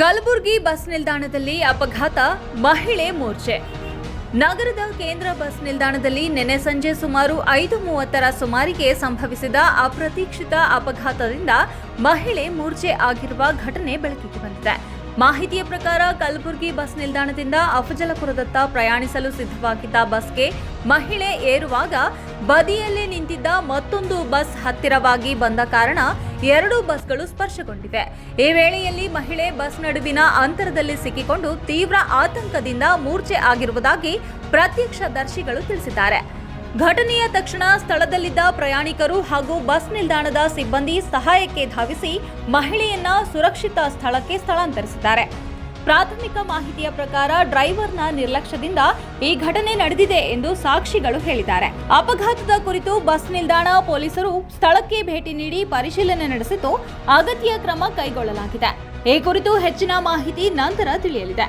Kalaburagi bus ನಿಲ್ದಾಣದಲ್ಲಿ ಅಪಘಾತ, ಮಹಿಳೆ ಮೂರ್ಛೆ ನಗರದ ಕೇಂದ್ರ ಬಸ್ ನಿಲ್ದಾಣದಲ್ಲಿ ನಿನ್ನೆ ಸಂಜೆ ಸುಮಾರು ಐದು ಮೂವತ್ತರ ಸುಮಾರಿಗೆ ಸಂಭವಿಸಿದ ಅಪ್ರತೀಕ್ಷಿತ ಅಪಘಾತದಿಂದ ಮಹಿಳೆ ಮೂರ್ಛೆ ಆಗಿರುವ ಘಟನೆ ಬೆಳಕಿಗೆ ಬಂದಿದೆ. ಮಾಹಿತಿಯ ಪ್ರಕಾರ ಕಲಬುರಗಿ ಬಸ್ ನಿಲ್ದಾಣದಿಂದ ಅಫಜಲಪುರದತ್ತ ಪ್ರಯಾಣಿಸಲು ಸಿದ್ಧವಾಗಿದ್ದ ಬಸ್ಗೆ ಮಹಿಳೆ ಏರುವಾಗ ಬದಿಯಲ್ಲೇ ನಿಂತಿದ್ದ ಮತ್ತೊಂದು ಬಸ್ ಹತ್ತಿರವಾಗಿ ಬಂದ ಕಾರಣ ಎರಡು ಬಸ್ಗಳು ಸ್ಪರ್ಶಗೊಂಡಿವೆ. ಈ ವೇಳೆಯಲ್ಲಿ ಮಹಿಳೆ ಬಸ್ ನಡುವಿನ ಅಂತರದಲ್ಲಿ ಸಿಕ್ಕಿಕೊಂಡು ತೀವ್ರ ಆತಂಕದಿಂದ ಮೂರ್ಛೆ ಆಗಿರುವುದಾಗಿ ಪ್ರತ್ಯಕ್ಷದರ್ಶಿಗಳು ತಿಳಿಸಿದ್ದಾರೆ. ಘಟನೆಯ ತಕ್ಷಣ ಸ್ಥಳದಲ್ಲಿದ್ದ ಪ್ರಯಾಣಿಕರು ಹಾಗೂ ಬಸ್ ನಿಲ್ದಾಣದ ಸಿಬ್ಬಂದಿ ಸಹಾಯಕ್ಕೆ ಧಾವಿಸಿ ಮಹಿಳೆಯನ್ನ ಸುರಕ್ಷಿತ ಸ್ಥಳಕ್ಕೆ ಸ್ಥಳಾಂತರಿಸಿದ್ದಾರೆ. ಪ್ರಾಥಮಿಕ ಮಾಹಿತಿಯ ಪ್ರಕಾರ ಡ್ರೈವರ್ನ ನಿರ್ಲಕ್ಷ್ಯದಿಂದ ಈ ಘಟನೆ ನಡೆದಿದೆ ಎಂದು ಸಾಕ್ಷಿಗಳು ಹೇಳಿದ್ದಾರೆ. ಅಪಘಾತದ ಕುರಿತು ಬಸ್ ನಿಲ್ದಾಣ ಪೊಲೀಸರು ಸ್ಥಳಕ್ಕೆ ಭೇಟಿ ನೀಡಿ ಪರಿಶೀಲನೆ ನಡೆಸಿದ್ದು ಅಗತ್ಯ ಕ್ರಮ ಕೈಗೊಳ್ಳಲಾಗಿದೆ. ಈ ಕುರಿತು ಹೆಚ್ಚಿನ ಮಾಹಿತಿ ನಂತರ ತಿಳಿಯಲಿದೆ.